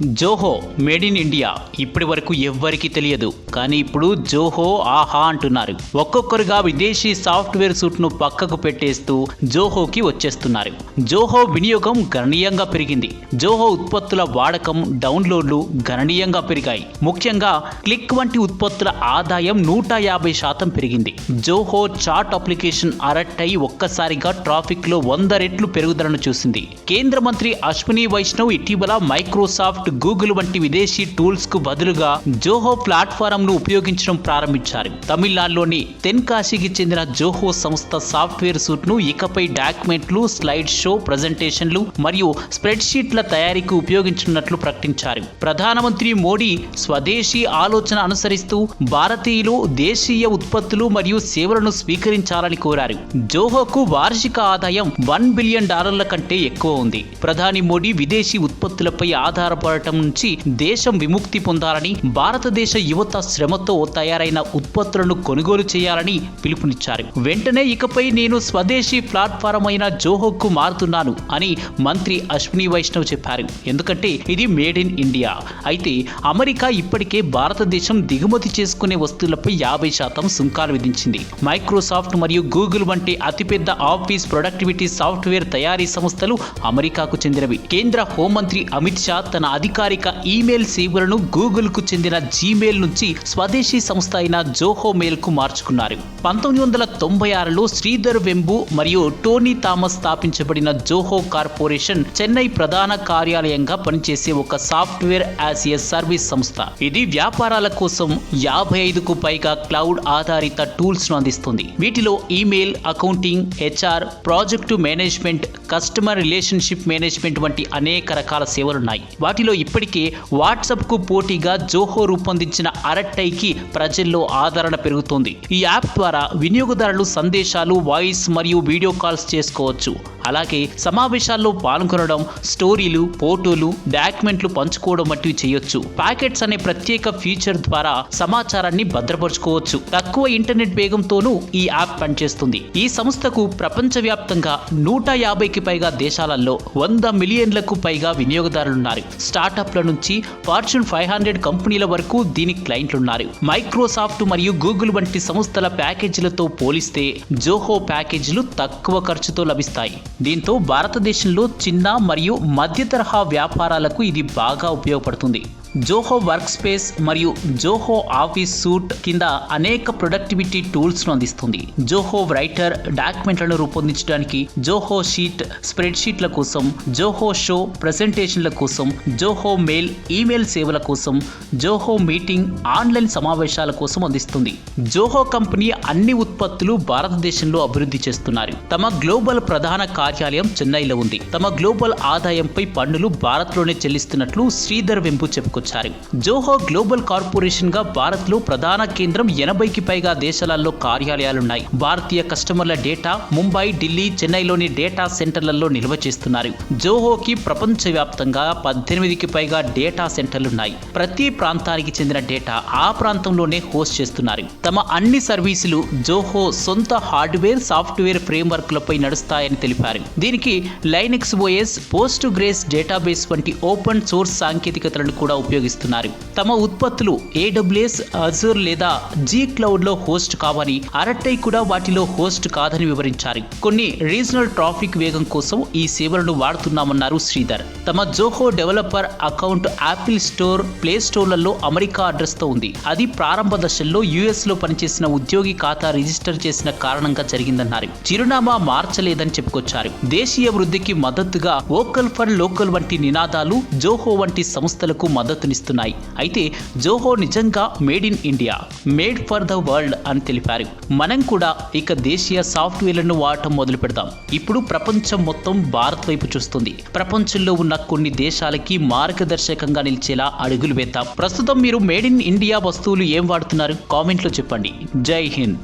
Zoho made in India. ఇప్పటి వరకు ఎవ్వరికీ తెలియదు. కానీ ఇప్పుడు జోహో ఆహా అంటున్నారు. ఒక్కొక్కరుగా విదేశీ సాఫ్ట్వేర్ సూట్ను పక్కకు పెట్టేస్తూ జోహోకి వచ్చేస్తున్నారు. జోహో వినియోగం గణనీయంగా పెరిగింది. జోహో ఉత్పత్తుల వాడకం డౌన్లోడ్లు గణనీయంగా పెరిగాయి. ముఖ్యంగా క్లిక్ వంటి ఉత్పత్తుల ఆదాయం నూట యాభై శాతం పెరిగింది. జోహో చాట్ అప్లికేషన్ అరెక్ట్ అయి ఒక్కసారిగా ట్రాఫిక్లో వంద రెట్లు పెరుగుదలను చూసింది. కేంద్ర మంత్రి అశ్విని వైష్ణవ్ ఇటీవల మైక్రోసాఫ్ట్ గూగుల్ వంటి విదేశీ టూల్స్కు బదులుగా జోహో ప్లాట్ఫారం ను ఉపయోగించడం ప్రారంభించారు. తమిళనాడులోని తెన్కాశీకి చెందిన జోహో సంస్థ సాఫ్ట్వేర్ సూట్ను ఇకపై డాక్యుమెంట్లు స్లైడ్ షో ప్రజెంటేషన్లు మరియు స్ప్రెడ్ షీట్ల తయారీకి ఉపయోగించనున్నట్లు ప్రకటించారు. ప్రధానమంత్రి మోడీ స్వదేశీ ఆలోచన అనుసరిస్తూ భారతీయులు దేశీయ ఉత్పత్తులు మరియు సేవలను స్వీకరించాలని కోరారు. జోహోకు వార్షిక ఆదాయం వన్ బిలియన్ డాలర్ల కంటే ఎక్కువ ఉంది. ప్రధాని మోడీ విదేశీ ఉత్పత్తులపై పోరాటం నుంచి దేశం విముక్తి పొందాలని భారతదేశ యువత శ్రమతో తయారైన ఉత్పత్తులను కొనుగోలు చేయాలని పిలుపునిచ్చారు. వెంటనే ఇకపై నేను స్వదేశీ ప్లాట్ఫారం అయిన జోహోకు మారుతున్నాను అని మంత్రి అశ్విని వైష్ణవ్ చెప్పారు. ఎందుకంటే ఇది మేడ్ ఇన్ ఇండియా. అయితే అమెరికా ఇప్పటికే భారతదేశం దిగుమతి చేసుకునే వస్తువులపై యాభై శాతం సుంకాలు విధించింది. మైక్రోసాఫ్ట్ మరియు గూగుల్ వంటి అతిపెద్ద ఆఫీస్ ప్రొడక్టివిటీ సాఫ్ట్వేర్ తయారీ సంస్థలు అమెరికాకు చెందినవి. కేంద్ర హోంమంత్రి అమిత్ షా తన అధికారిక ఈమెయిల్ సేవలను గూగుల్కు చెందిన జీమెయిల్ నుంచి స్వదేశీ సంస్థ అయిన జోహో మెయిల్కు మార్చుకున్నారు. పంతొమ్మిది వందల తొంభై ఆరులో శ్రీధర్ వెంబు మరియు టోనీ థామస్ స్థాపించబడిన జోహో కార్పొరేషన్ చెన్నై ప్రధాన కార్యాలయంగా పనిచేసే ఒక సాఫ్ట్వేర్ యాజ్ ఏ సర్వీస్ సంస్థ. ఇది వ్యాపారాల కోసం యాభై ఐదుకు పైగా క్లౌడ్ ఆధారిత టూల్స్ను అందిస్తుంది. వీటిలో email accounting HR project management customer relationship management వంటి అనేక రకాల సేవలున్నాయి. వాటిలో ఇప్పటికే వాట్సాప్కు పోటీగా జోహో రూపొందించిన అరట్టైకి ప్రజల్లో ఆదరణ పెరుగుతోంది. ఈ యాప్ ద్వారా వినియోగదారులు సందేశాలు వాయిస్ మరియు వీడియో కాల్స్ చేసుకోవచ్చు. అలాగే సమావేశాల్లో పాల్గొనడం స్టోరీలు ఫోటోలు డాక్యుమెంట్లు పంచుకోవడం వంటివి చేయొచ్చు. ప్యాకెట్స్ అనే ప్రత్యేక ఫీచర్ ద్వారా సమాచారాన్ని భద్రపరుచుకోవచ్చు. తక్కువ ఇంటర్నెట్ వేగంతోనూ ఈ యాప్ పనిచేస్తుంది. ఈ సంస్థకు ప్రపంచవ్యాప్తంగా నూట యాభైకి పైగా దేశాలలో వంద మిలియన్లకు పైగా వినియోగదారులున్నారు. స్టార్టప్ల నుంచి ఫార్చ్యూన్ ఫైవ్ హండ్రెడ్ కంపెనీల వరకు దీని క్లయింట్లున్నారు. మైక్రోసాఫ్ట్ మరియు గూగుల్ వంటి సంస్థల ప్యాకేజీలతో పోలిస్తే జోహో ప్యాకేజీలు తక్కువ ఖర్చుతో లభిస్తాయి. దీంతో భారతదేశంలో చిన్న మరియు మధ్య తరహా వ్యాపారాలకు ఇది బాగా ఉపయోగపడుతుంది. జోహో వర్క్ స్పేస్ మరియు జోహో ఆఫీస్ సూట్ కింద అనేక ప్రొడక్టివిటీ టూల్స్ను అందిస్తుంది. జోహో రైటర్ డాక్యుమెంట్లను రూపొందించడానికి జోహో షీట్ స్ప్రెడ్ షీట్ల కోసం జోహో షో ప్రెజెంటేషన్ల కోసం జోహో మెయిల్ ఈమెయిల్ సేవల కోసం జోహో మీటింగ్ ఆన్లైన్ సమావేశాల కోసం అందిస్తుంది. జోహో కంపెనీ అన్ని ఉత్పత్తులు భారతదేశంలో అభివృద్ధి చేస్తున్నారు. తమ గ్లోబల్ ప్రధాన కార్యాలయం చెన్నైలో ఉంది. తమ గ్లోబల్ ఆదాయంపై పన్నులు భారత్లోనే చెల్లిస్తున్నట్లు శ్రీధర్ వెంపు చెప్పుకొచ్చారు. జోహో గ్లోబల్ కార్పొరేషన్గా భారత్లో ప్రధాన కేంద్రం ఎనభైకి పైగా దేశాలలో కార్యాలయాలున్నాయి. భారతీయ కస్టమర్ల డేటా ముంబై ఢిల్లీ చెన్నైలోని డేటా సెంటర్లలో నిల్వ చేస్తున్నారు. జోహోకి ప్రపంచవ్యాప్తంగా పద్దెనిమిదికి పైగా డేటా సెంటర్లున్నాయి. ప్రతి ప్రాంతానికి చెందిన డేటా ఆ ప్రాంతంలోనే హోస్ట్ చేస్తున్నారు. తమ అన్ని సర్వీసులు జోహో సొంత హార్డ్వేర్ సాఫ్ట్వేర్ ఫ్రేమ్వర్క్లపై నడుస్తాయని తెలిపారు. దీనికి Linux OS Postgres database వంటి ఓపెన్ సోర్స్ సాంకేతికతలను కూడా ఉపయోగిస్తున్నారు. తమ ఉత్పత్తులు ఏడబ్ల్యూఎస్ అజూర్ లేదా జీ క్లౌడ్లో హోస్ట్ కావని అరట్టై కూడా వాటిలో హోస్ట్ కాదని వివరించారు. కొన్ని రీజనల్ ట్రాఫిక్ వేగం కోసం ఈ సేవలను వాడుతున్నామన్నారు శ్రీధర్. తమ Zoho developer account Apple store play స్టోర్లలో America అడ్రస్తో ఉంది. అది ప్రారంభ దశల్లో యుఎస్లో పనిచేసిన ఉద్యోగి ఖాతా రిజిస్టర్ చేసిన కారణంగా జరిగిందన్నారు. చిరునామా మార్చలేదని చెప్పుకొచ్చారు. దేశీయ వృద్ధికి మద్దతుగా వోకల్ ఫర్ లోకల్ వంటి నినాదాలు జోహో వంటి సంస్థలకు మద్దతు మద్దతునిస్తున్నాయి అయితే జోహో నిజంగా made in India made for the world అని తెలిపారు. మనం కూడా ఇక దేశీయ సాఫ్ట్వేర్లను వాడటం మొదలు పెడదాం. ఇప్పుడు ప్రపంచం మొత్తం భారత్ వైపు చూస్తుంది. ప్రపంచంలో ఉన్న కొన్ని దేశాలకి మార్గదర్శకంగా నిలిచేలా అడుగులు వేద్దాం. ప్రస్తుతం మీరు మేడ్ ఇన్ ఇండియా వస్తువులు ఏం వాడుతున్నారు? కామెంట్లో చెప్పండి. జై హింద్.